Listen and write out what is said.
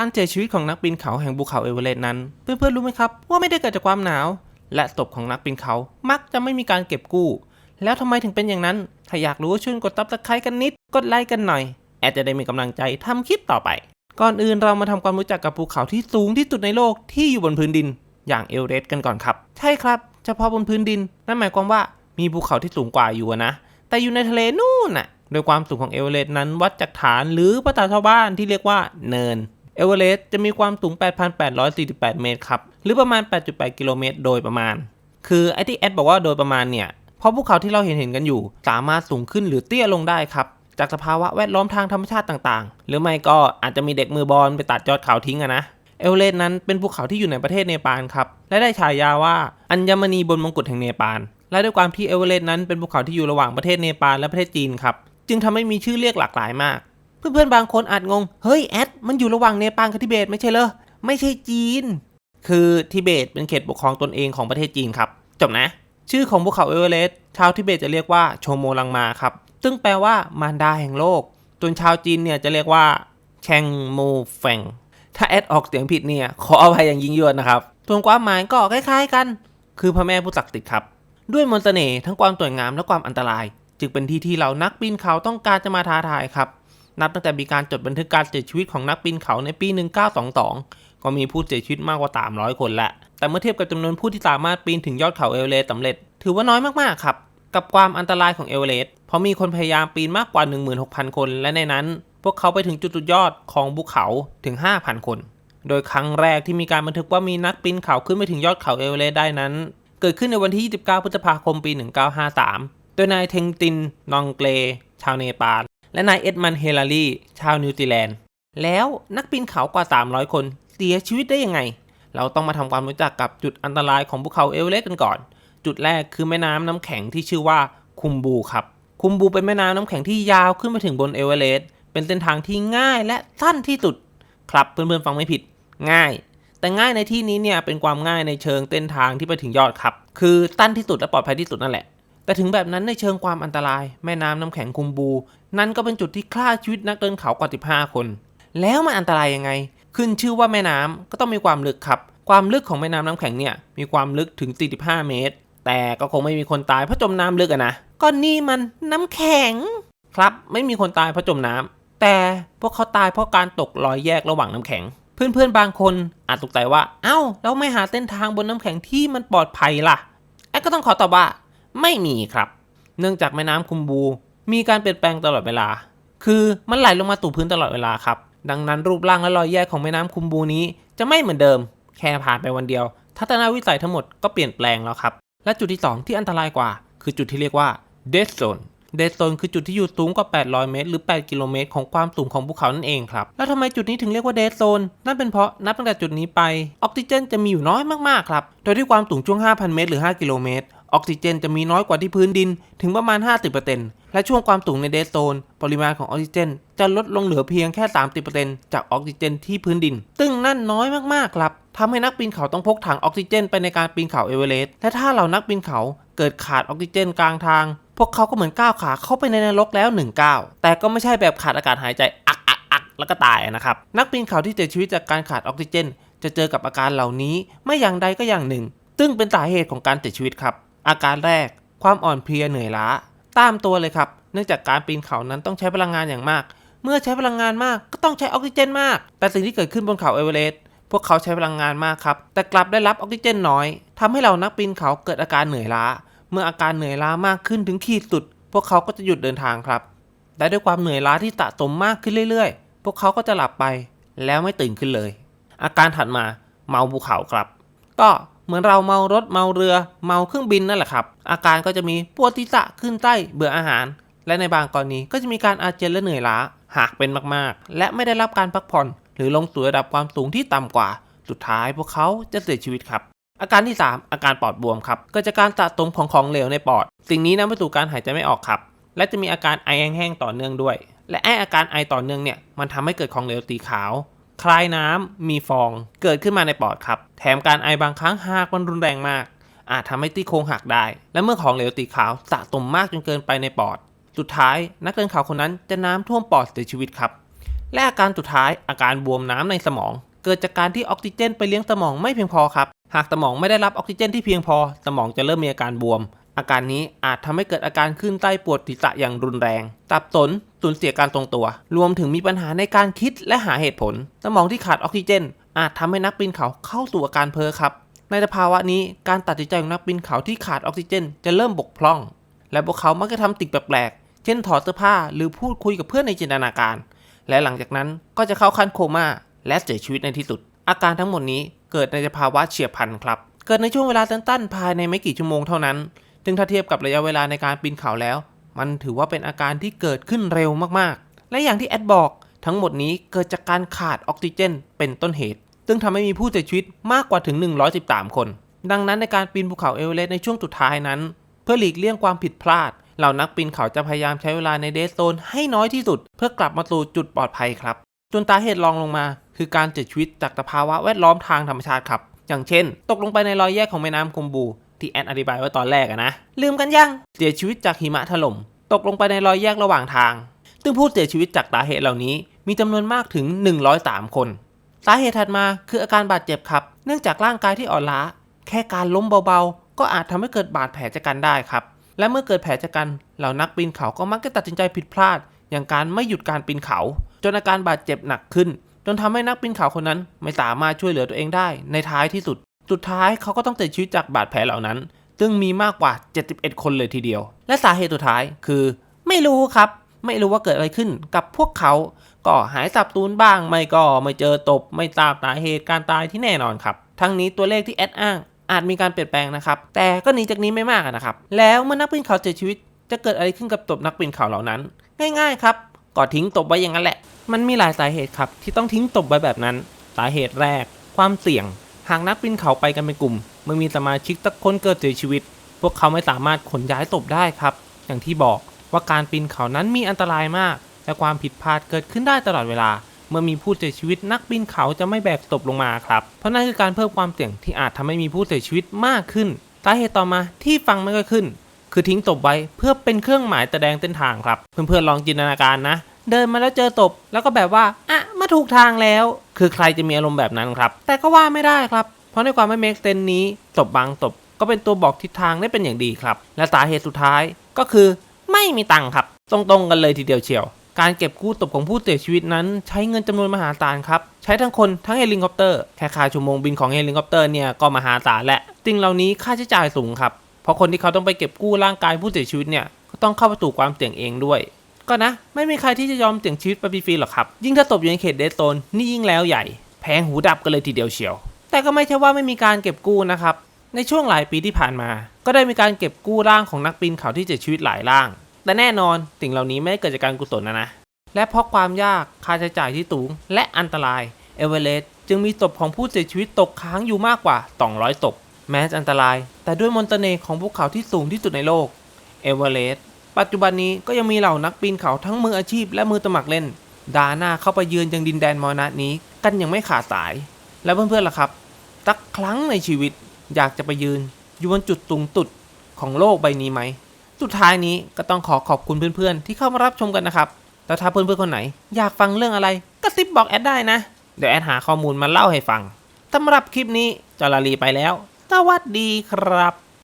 การเสียชีวิตของนักปีนเขาแห่งภูเขาเอเวอเรสต์นั้น เพื่อนๆรู้ไหมครับ ว่าไม่ได้เกิดจากความหนาว และศพของนักปีนเขามักจะไม่มีการเก็บกู้ แล้วทำไมถึงเป็นอย่างนั้น ถ้าอยากรู้ช่วยกดตับตะไคร้กันนิด กดไลค์กันหน่อย แอดจะได้มีกำลังใจทำคลิปต่อไป ก่อนอื่นเรามาทำความรู้จักกับภูเขาที่สูงที่สุดในโลกที่อยู่บนพื้นดิน อย่างเอเวอเรสต์กันก่อนครับ ใช่ครับ เฉพาะบนพื้นดิน นั่นหมายความว่ามีภูเขาที่สูงกว่าอยู่นะ แต่อยู่ในทะเลนู่นน่ะ โดยความสูงของเอเวอเรสต์นั้นวัดจากฐานหรือภาษาชาวบ้านที่เรียกว่าเนิน เอเวอเรสต์จะมีความสูง 8,848 เมตรครับ หรือประมาณ 8.8 กิโลเมตรโดยประมาณ คือไอที่แอดบอกว่าโดยประมาณเนี่ย เพราะภูเขาที่เราเห็นเห็นกันอยู่ สามารถสูงขึ้นหรือเตี้ยลงได้ครับ จากสภาวะแวดล้อมทางธรรมชาติต่างๆ หรือไม่ก็อาจจะมีเด็กมือบอลไปตัดยอดเขาทิ้งอะนะ เอเวอเรสต์นั้นเป็นภูเขาที่อยู่ในประเทศเนปาลครับ และได้ฉายาว่าอัญมณีบนมงกุฎแห่งเนปาล และด้วยความที่เอเวอเรสต์นั้นเป็นภูเขาที่อยู่ระหว่างประเทศเนปาลและประเทศจีนครับ จึงทำให้มีชื่อเรียกหลากหลายมาก เพื่อนๆบางคนอาจงง เฮ้ยแอดมันอยู่ระหว่างเนปาลกับทิเบตไม่ใช่เหรอ ไม่ใช่จีน คือทิเบตเป็นเขตปกครองตนเองของประเทศจีนครับ จบนะ ชื่อของภูเขาเอเวอเรสต์ชาวทิเบตจะเรียกว่าโชโมลังมาครับ ซึ่งแปลว่ามารดาแห่งโลกส่วนชาวจีนเนี่ยจะเรียกว่าแชงโมแฟง ถ้าแอดออกเสียงผิดเนี่ยขออภัยอย่างยิ่งยวดนะครับส่วนความหมายก็คล้ายๆกัน คือพระแม่ผู้ศักดิ์สิทธิ์ครับ ด้วยมนต์เสน่ห์ทั้งความสวยงามและความอันตราย จึงเป็นที่ที่เรานักปีนเขาต้องการจะมาท้าทายครับ นับตั้งแต่มีการจดบันทึกการเสียชีวิตของนักปีนเขาในปี 1922 ก็มีผู้เสียชีวิตมากกว่า 300 คนละ แต่เมื่อเทียบกับจำนวนผู้ที่สามารถปีนถึงยอดเขาเอเวอเรสต์สำเร็จ ถือว่าน้อยมากๆครับ กับความอันตรายของเอเวอเรสต์ เพราะมีคนพยายามปีนมากกว่า 16,000 คน และในนั้น พวกเขาไปถึงจุดสุดยอดของภูเขาถึง 5,000 คน โดยครั้งแรกที่มีการบันทึกว่ามีนักปีนเขาขึ้นไปถึงยอดเขาเอเวอเรสต์ได้นั้น เกิดขึ้นในวันที่ 29 พฤษภาคม ปี 1953 โดยนายเทงติน นองเกล ชาวเนปาล และนายเอ็ดมันเฮลารีชาวนิวซีแลนด์ แล้วนักปีนเขากว่า 300 คนเสียชีวิตได้ยังไง เราต้องมาทำความรู้จักกับจุดอันตรายของภูเขาเอเวอเรสต์กันก่อน จุดแรกคือแม่น้ำน้ำแข็งที่ชื่อว่าคุมบูครับ คุมบูเป็นแม่น้ำน้ำแข็งที่ยาวขึ้นไปถึงบนเอเวอเรสต์เป็นเส้นทางที่ง่ายและสั้นที่สุด ครับเพื่อนๆฟังไม่ผิด ง่าย แต่ง่ายในที่นี้เนี่ยเป็นความง่ายในเชิงเส้นทางที่ไปถึงยอดครับ คือสั้นที่สุดและปลอดภัยที่สุดนั่นแหละ แต่ถึงแบบนั้นในเชิงความอันตราย แม่น้ำน้ำแข็งคุมบู นั่นก็เป็นจุดที่ฆ่าชีวิตนักเดินเขากว่า 15 คน แล้วมันอันตรายยังไง ขึ้นชื่อว่าแม่น้ำก็ต้องมีความลึกครับ ความลึกของแม่น้ำน้ำแข็งเนี่ยมีความลึกถึง 45 เมตร แต่ก็คงไม่มีคนตายเพราะจมน้ำลึกอะนะก็นี่มันน้ำแข็ง ครับไม่มีคนตายเพราะจมน้ำแต่พวกเขาตายเพราะการตกรอยแยกระหว่างน้ำแข็งเพื่อนๆ บางคนอาจตกใจว่า เอ้า แล้วไม่หาเส้นทางบนน้ำแข็งที่มันปลอดภัยล่ะ แอดก็ต้องขอตอบว่า ไม่มีครับ เนื่องจากแม่น้ำคุมบู มีการเปลี่ยนแปลงตลอดเวลา คือมันไหลลงมาสู่พื้นตลอดเวลาครับ ดังนั้นรูปร่างและรอยแยกของแม่น้ำคุมบูนี้ จะไม่เหมือนเดิม แค่ผ่านไปวันเดียว ทัศนวิสัยทั้งหมดก็เปลี่ยนแปลงแล้วครับ และจุดที่ 2 ที่อันตรายกว่า คือจุดที่เรียกว่า Dead Zone Dead Zone คือจุดที่อยู่สูงกว่า 800 เมตร หรือ 8 กิโลเมตร ของความสูงของภูเขานั่นเองครับ แล้วทำไมจุดนี้ถึงเรียกว่า Dead Zone นั่นเป็นเพราะนับตั้งแต่จุดนี้ไป ออกซิเจนจะมีอยู่น้อยมาก ๆ ครับ โดยที่ความสูงช่วง 5,000 เมตร หรือ 5 กิโลเมตร ออกซิเจนจะมีน้อยกว่าที่พื้นดินถึงประมาณ 50%และช่วงความสูงในเด d โซน ปริมาณของออกซิเจน จะลดลงเหลือเพียงแค่ 30%จากออกซิเจนที่พื้นดิน ซึ่งนั่นน้อยมากๆครับทำให้นักปีนเขาต้องพกถังออกซิเจน ไปในการปีนเขาเอเวอเรสต์และถ้าเรานักปีนเขาเกิดขาดออกซิเจนกลางทาง พวกเขาก็เหมือนก้าวขาเข้าไปในนรกแล้วหนึ่งก้าวแต่ก็ไม่ใช่แบบขาดอากาศหายใจอักอักอักแล้วก็ตายนะครับนักปีนเขาที่เสียชีวิตจากการขาดออกซิเจน จะเจอกับอาการเหล่านี้ไม่อย่างใดก็อย่างหนึ่งซึ่งเป็นสาเหตุของการเสียชีวิตครับ อาการแรก ความอ่อนเพลียเหนื่อยล้า ตามตัวเลยครับ เนื่องจากการปีนเขานั้นต้องใช้พลังงานอย่างมาก เมื่อใช้พลังงานมากก็ต้องใช้ออกซิเจนมาก แต่สิ่งที่เกิดขึ้นบนเขาเอเวอเรสต์พวกเขาใช้พลังงานมากครับ แต่กลับได้รับออกซิเจนน้อยทำให้เรานักปีนเขาเกิดอาการเหนื่อยล้า เมื่ออาการเหนื่อยล้ามากขึ้นถึงขีดสุด พวกเขาก็จะหยุดเดินทางครับ และด้วยความเหนื่อยล้าที่สะสมมากขึ้นเรื่อยๆ พวกเขาก็จะหลับไป แล้วไม่ตื่นขึ้นเลย อาการถัดมาเมาภูเขาครับ ก็ เหมือนเราเมารถเมาเรือเมาเครื่องบินนั่นแหละครับ อาการก็จะมีปวดศีรษะขึ้นไส้เบื่ออาหาร และในบางกรณีก็จะมีการอาเจียนและเหนื่อยล้า หากเป็นมากๆ และไม่ได้รับการพักผ่อน หรือลงสู่ระดับความสูงที่ต่ำกว่า สุดท้ายพวกเขาจะเสียชีวิตครับอาการที่ 3 อาการปอดบวมครับกิดจาการสะสมของของเหลวในปอด สิ่งนี้นำไปสู่การหายใจไม่ออกครับ และจะมีอาการไอแห้งๆต่อเนื่องด้วย และไออาการไอต่อเนื่องเนี่ยมันทำให้เกิดของเหลวสีขาว คล้ายน้ำมีฟองเกิดขึ้นมาในปอดครับ แถมการไอบางครั้งหากมันรุนแรงมาก อาจทำให้ตี้โครงหักได้ และเมื่อของเหลวสีขาวสะสมมากจนเกินไปในปอด สุดท้ายนักเดินเขาคนนั้นจะน้ำท่วมปอดเสียชีวิตครับ และอาการสุดท้ายอาการบวมน้ำในสมอง เกิดจากการที่ออกซิเจนไปเลี้ยงสมองไม่เพียงพอครับ หากสมองไม่ได้รับออกซิเจนที่เพียงพอ สมองจะเริ่มมีอาการบวม อาการนี้อาจทำให้เกิดอาการขึ้นใต้ปวดศีรษะอย่างรุนแรง ตับสนสูญเสียการทรงตัว รวมถึงมีปัญหาในการคิดและหาเหตุผล สมองที่ขาดออกซิเจน อาจทำให้นักปีนเขาเข้าสู่อาการเพ้อครับ ในสภาวะนี้การตัดสินใจของนักปีนเขาที่ขาดออกซิเจน จะเริ่มบกพร่อง และพวกเขามักจะทำติ่งแปลกๆ เช่นถอดเสื้อผ้าหรือพูดคุยกับเพื่อนในจินตนาการ และหลังจากนั้นก็จะเข้าขั้นโคม่าและเสียชีวิตในที่สุด อาการทั้งหมดนี้เกิดในสภาวะเฉียบพลันครับ เกิดในช่วงเวลาสั้นๆภายในไม่กี่ชั่วโมงเท่านั้น ซึ่งถ้าเทียบกับระยะเวลาในการปีนเขาแล้ว มันถือว่าเป็นอาการที่เกิดขึ้นเร็วมากๆ และอย่างที่แอดบอก ทั้งหมดนี้เกิดจากการขาดออกซิเจน เป็นต้นเหตุ ซึ่งทำให้มีผู้เสียชีวิตมากกว่าถึง 113 คน ดังนั้นในการปีนภูเขาเอเวอเรสต์ในช่วงสุดท้ายนั้น เพื่อหลีกเลี่ยงความผิดพลาด เหล่านักปีนเขาจะพยายามใช้เวลาในเดสโซนให้น้อยที่สุด เพื่อกลับมาสู่จุดปลอดภัยครับจนสาเหตุรองลงมา คือการเสียชีวิตจากสภาวะแวดล้อมทางธรรมชาติครับ อย่างเช่น ตกลงไปในรอยแยกของแม่น้ำกุมบู ที่แอนอธิบายไว้ตอนแรกอะนะ ลืมกันยังเสียชีวิตจากหิมะถล่ม ตกลงไปในรอยแยกระหว่างทาง ซึ่งผู้เสียชีวิตจากสาเหตุเหล่านี้ มีจำนวนมากถึง 103 คน สาเหตุถัดมาคืออาการบาดเจ็บครับ เนื่องจากร่างกายที่อ่อนล้า แค่การล้มเบาๆ ก็อาจทำให้เกิดบาดแผลชะกันได้ครับ และเมื่อเกิดแผลชะกันเหล่านักปีนเขาก็มักจะตัดสินใจผิดพลาด อย่างการไม่หยุดการปีนเขา จนอาการบาดเจ็บหนักขึ้นจนทำให้นักปีนเขาคนนั้นไม่สามารถช่วยเหลือตัวเองได้ในท้ายที่สุด สุดท้ายเขาก็ต้องเสียชีวิตจากบาดแผลเหล่านั้น ซึ่งมีมากกว่า 71 คนเลยทีเดียว และสาเหตุสุดท้ายคือ ไม่รู้ครับ ไม่รู้ว่าเกิดอะไรขึ้นกับพวกเขา ก็หายสับสูญบ้าง ไม่ก็ไม่เจอตบ ไม่ทราบสาเหตุการตายที่แน่นอนครับ ทั้งนี้ตัวเลขที่แอดอ้าง อาจมีการเปลี่ยนแปลงนะครับ แต่ก็หนีจากนี้ไม่มากนะครับ แล้วเมื่อนักปีนเขาเสียชีวิต จะเกิดอะไรขึ้นกับตบนักปีนเขาเหล่านั้น ง่าย ๆ ครับก็ทิ้งตบไว้อย่างนั้นแหละ มันมีหลายสาเหตุครับที่ต้องทิ้งตบไว้แบบนั้น สาเหตุแรก ความเสี่ยง หากนักปีนเขาไปกันเป็นกลุ่ม เมื่อมีสมาชิกสักคนเกิดเสียชีวิต พวกเขาไม่สามารถขนย้ายศพได้ครับ อย่างที่บอกว่าการปีนเขานั้นมีอันตรายมาก และความผิดพลาดเกิดขึ้นได้ตลอดเวลา เมื่อมีผู้เสียชีวิตนักปีนเขาจะไม่แบกศพลงมาครับ เพราะนั่นคือการเพิ่มความเสี่ยงที่อาจทำให้มีผู้เสียชีวิตมากขึ้นสาเหตุต่อมาที่ฟังไม่ค่อยขึ้น คือทิ้งศพไว้เพื่อเป็นเครื่องหมายแสดงเส้นทางครับ เพื่อนๆลองจินตนาการนะ เดินมาแล้วเจอศพแล้วก็แบบว่าอะมาถูกทางแล้ว คือใครจะมีอารมณ์แบบนั้นครับ แต่ก็ว่าไม่ได้ครับ เพราะในความไม่เมกเซนนี้ศพบางศพก็เป็นตัวบอกทิศทางได้เป็นอย่างดีครับ และสาเหตุสุดท้ายก็คือไม่มีตังค์ครับ ตรงๆกันเลยทีเดียวเชียว การเก็บกู้ศพของผู้เสียชีวิตนั้น ใช้เงินจำนวนมหาศาลครับ ใช้ทั้งคนทั้งเฮลิคอปเตอร์ แค่ค่าชั่วโมงบินของเฮลิคอปเตอร์เนี่ยก็มหาศาลและสิ่งเหล่านี้ค่าใช้จ่ายสูงครับ เพราะคนที่เขาต้องไปเก็บกู้ร่างกายผู้เสียชีวิตเนี่ยก็ต้องเข้าไปสู่ความเสี่ยงเองด้วย ก็นะ ไม่มีใครที่จะยอมเสี่ยงชีวิตไปฟรีๆหรอกครับ ยิ่งถ้าตบอยู่ในเขตเดสโซนนี่ยิ่งแล้วใหญ่ แพงหูดับกันเลยทีเดียวเชียว แต่ก็ไม่ใช่ว่าไม่มีการเก็บกู้นะครับ ในช่วงหลายปีที่ผ่านมา ก็ได้มีการเก็บกู้ร่างของนักปีนเขาที่เสียชีวิตหลายร่าง แต่แน่นอนสิ่งเหล่านี้ไม่ได้เกิดจากการกุศลนะนะ และเพราะความยากค่าใช้จ่ายที่สูง และอันตรายเอเวอเรสต์จึงมีศพของผู้เสียชีวิตตกค้างอยู่มากกว่า 200ศพแม้จะอันตราย แต่ด้วยมนตเน่ของภูเขาที่สูงที่สุดในโลกเอเวอเรสต์ ปัจจุบันนี้ก็ยังมีเหล่านักปีนเขาทั้งมืออาชีพและมือสมัครเล่น ดาหน้าเข้าไปยืนยังดินแดนมอนานี้ กันยังไม่ขาดสาย แล้วเพื่อนๆล่ะครับสักครั้งในชีวิตอยากจะไปยืน อยู่บนจุดสูงสุดของโลกใบนี้ไหม สุดท้ายนี้ก็ต้องขอขอบคุณเพื่อนๆ ที่เข้ามารับชมกันนะครับแล้วถ้าเพื่อนๆคนไหน อยากฟังเรื่องอะไรก็ซิบบอกแอดได้นะ เดี๋ยวแอดหาข้อมูลมาเล่าให้ฟังสำหรับคลิปนี้จอลาลีไปแล้ว สวัสดีครับ